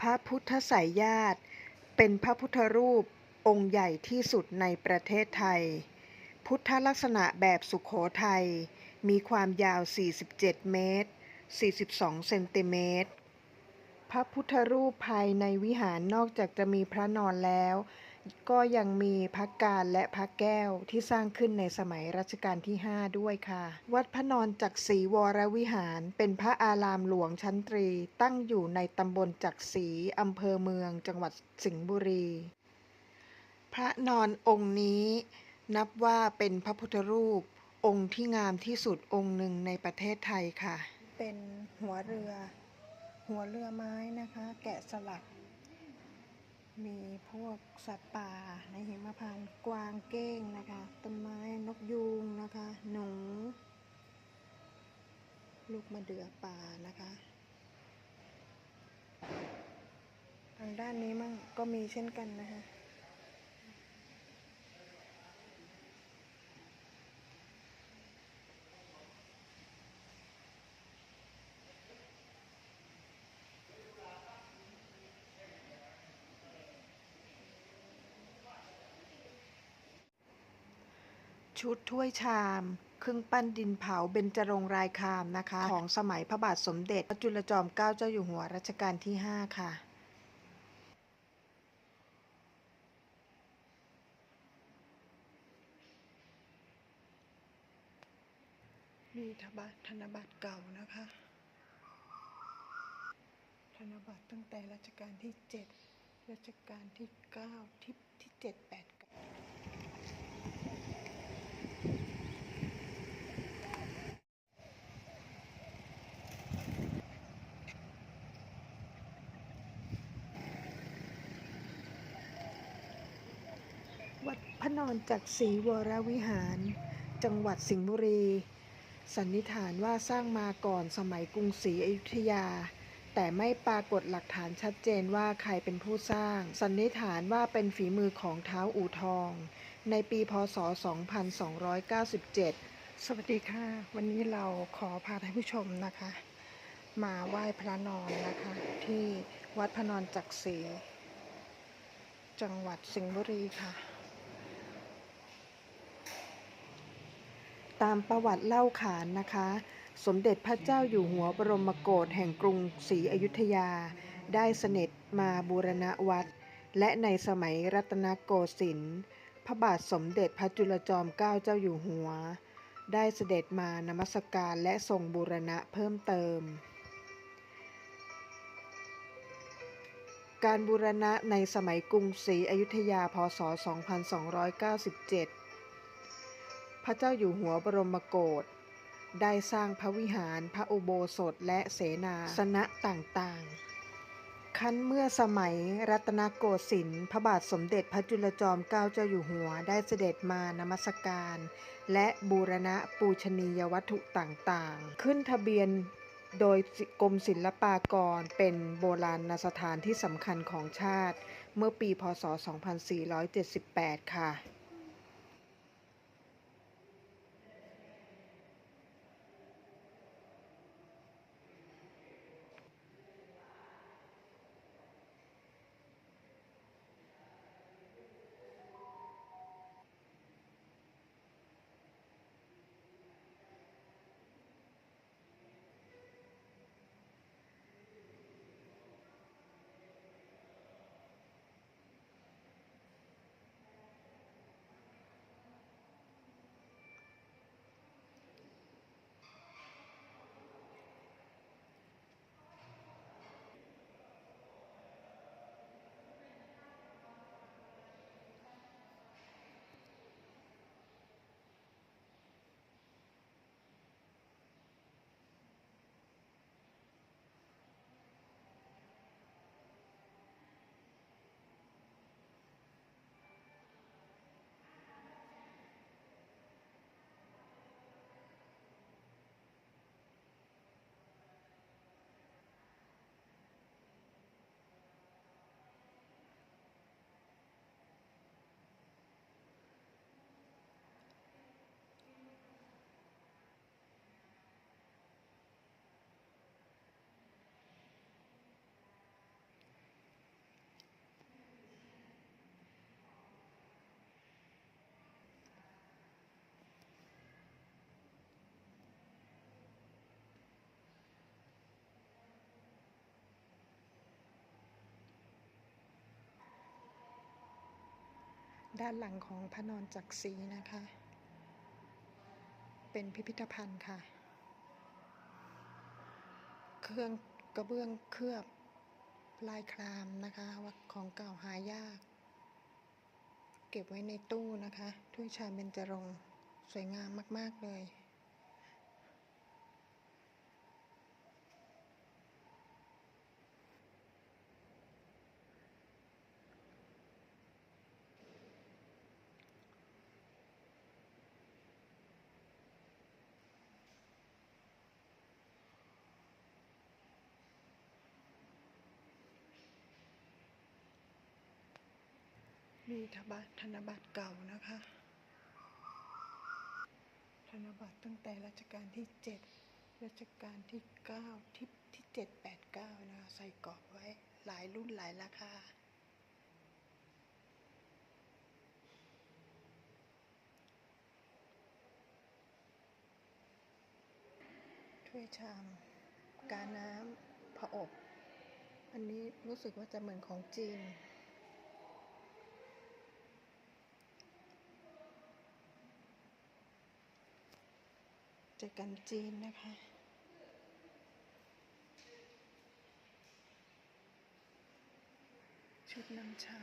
พระพุทธไสยญาติ เป็นพระพุทธรูปองค์ใหญ่ที่สุดในประเทศไทย พุทธลักษณะแบบสุขโขทัย มีความยาว 47 เมตร 42 เซนติเมตร พระพุทธรูปภายในวิหารนอกจากจะมีพระนอนแล้ว ก็ยังมีพระการและพระแก้วที่สร้างขึ้นในสมัยรัชกาลที่ 5 ด้วยค่ะ วัดพระนอนจักรีวรวิหาร เป็นพระอารามหลวงชั้นตรี ตั้งอยู่ในตำบลจักรีอำเภอเมือง จังหวัดสิงห์บุรี พระนอนองค์นี้ นับว่าเป็นพระพุทธรูป องค์ที่งามที่สุดองค์หนึ่งในประเทศไทยค่ะ เป็นหัวเรือ หัวเรือไม้นะคะ แกะสลัก มีพวกสัตว์ป่าในหิมพานต์กวางเก้งนะคะต้นไม้นกยูงนะคะ หนู ลูกมะเดื่อป่านะคะ ทางด้านนี้มั่งก็มีเช่นกันนะคะ ชุดถ้วยชาม เครื่องปั้นดินเผาเบญจรงค์รายคามนะคะ ของสมัยพระบาทสมเด็จพระจุลจอมเกล้าเจ้าอยู่หัวรัชกาลที่ 5 ค่ะมีธบัตรธนบัตรเก่านะคะ ธนบัตรตั้งแต่รัชกาลที่ 7 รัชกาลที่ 9 ที่ที่7 8 9 วัดพระ นอนจักศรีวรวิหาร จังหวัดสิงห์บุรี สันนิษฐานว่าสร้างมาก่อนสมัยกรุงศรีอยุธยา แต่ไม่ปรากฏหลักฐานชัดเจนว่าใครเป็นผู้สร้าง สันนิษฐานว่าเป็นฝีมือของเท้าอู่ทอง ในปีพศ 2297 สวัสดีค่ะ วันนี้เราขอพาท่านผู้ชมนะคะ มาไหว้พระนอนนะคะ ที่วัดพระนอนจักรีจังหวัดสิงห์บุรีค่ะ ตามประวัติเล่าขานนะคะ สมเด็จพระเจ้าอยู่หัวบรมโกศแห่งกรุงศรีอยุธยา ได้เสด็จมาบูรณะวัด และในสมัยรัตนโกสินทร์พระบาทสมเด็จพระจุลจอมเกล้าเจ้าอยู่หัว ได้เสด็จมานมัสการและทรงบูรณะเพิ่มเติม การบูรณะในสมัยกรุงศรีอยุธยาพศ 2297 พระเจ้าอยู่หัวบรมโกศได้สร้างพระวิหารพระอุโบสถและเสนาสนะต่างๆคั้นเมื่อสมัยรัตนโกสินทร์พระบาทสมเด็จพระจุลจอมเกล้าเจ้าอยู่หัวได้เสด็จมานมัสการ และบูรณะปูชนียวัตถุต่างๆ ขึ้นทะเบียนโดยกรมศิลปากรเป็นโบราณสถานที่สำคัญของชาติ เมื่อปีพศ 2478 ค่ะ ด้านหลังของพระนอนจักรีนะคะ เป็นพิพิธภัณฑ์ค่ะ เครื่องกระเบื้องเคลือบลายครามนะคะว่าของเก่าหายาก เก็บไว้ในตู้นะคะถ้วยชาเบญจรงค์สวยงามมาก ๆ เลย มีธบัตรธนบัตรเก่านะคะ ธนบัตรตั้งแต่รัชกาลที่ 7 รัชกาลที่ 9 ที่ที่ 7 8 9 นะคะ ใส่กรอบไว้หลายรุ่นหลายราคาถ้วยชาม กาน้ำผอบ อันนี้รู้สึกว่าจะเหมือนของจีน จอกันจีนนะคะ ชุดน้ำชา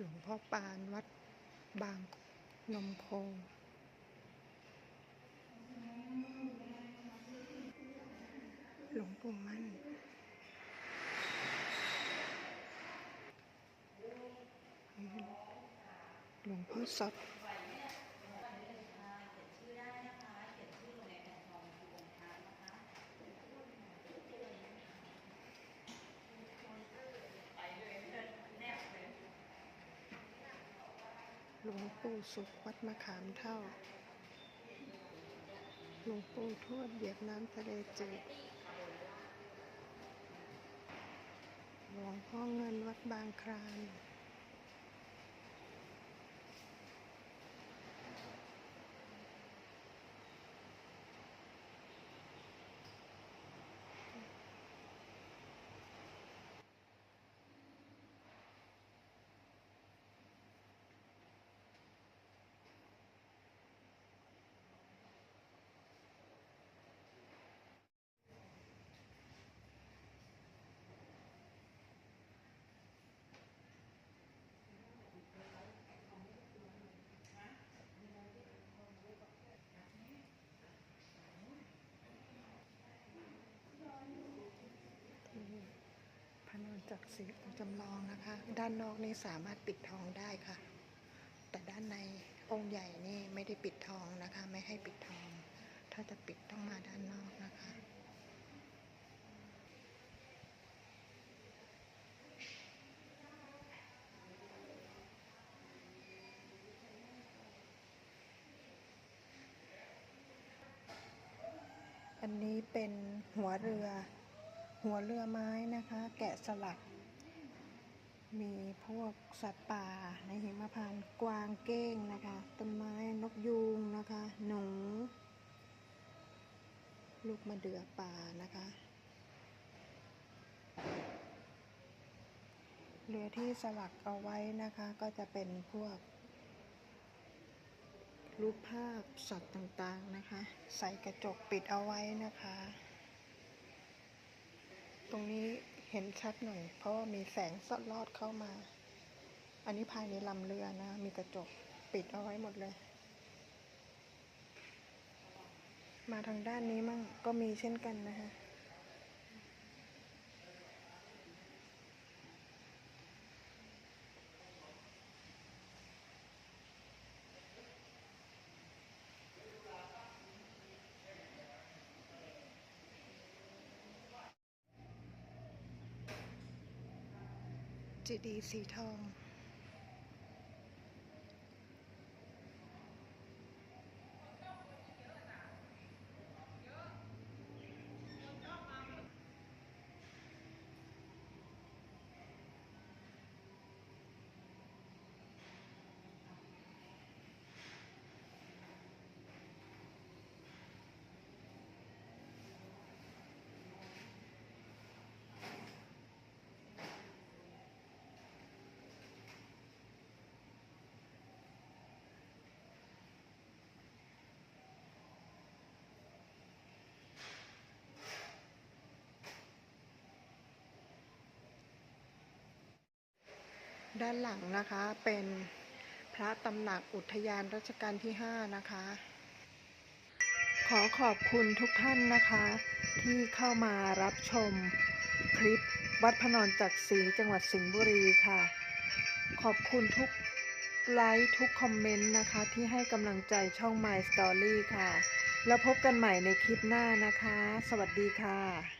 หลวงพ่อปานวัดบางนมโพหลวงปู่มั่น หลวงพ่อสด ปู่สุขวัดมะขามเท่า หลวงปู่ทวดเหยียบน้ำทะเลจืด หลวงพ่อเงินวัดบางคราน สีจำลองนะคะ ด้านนอกนี่สามารถปิดทองได้ค่ะ แต่ด้านในองค์ใหญ่นี่ไม่ได้ปิดทองนะคะ ไม่ให้ปิดทอง ถ้าจะปิดต้องมาด้านนอกนะคะอันนี้เป็นหัวเรือ หัวเรือไม้นะคะ แกะสลัก มีพวกสัตว์ป่าในหิมพานต์กวางเก้งนะคะ ต้นไม้นกยูงนะคะ หนู ลูกมะเดื่อป่านะคะ เรือที่สลักเอาไว้นะคะ ก็จะเป็นพวก รูปภาพสัตว์ต่างๆนะคะ ใส่กระจกปิดเอาไว้นะคะ ตรงนี้ เห็นชัดหน่อย เพราะว่ามีแสงสอดลอดเข้ามา อันนี้ภายในลำเรือนะ มีกระจกปิดเอาไว้หมดเลย มาทางด้านนี้มั่งก็มีเช่นกันนะคะ เจดีย์สีทอง ด้านหลังนะคะเป็นพระตำหนักอุทยานรัชกาลที่ 5 นะคะ ขอขอบคุณทุกท่านนะคะ ที่เข้ามารับชมคลิปวัดพะนอนจักรีจังหวัดสิงห์บุรีค่ะ ขอบคุณทุกไลค์ทุกคอมเมนต์นะคะ ที่ให้กำลังใจช่อง My Story ค่ะ แล้วพบกันใหม่ในคลิปหน้านะคะ สวัสดีค่ะ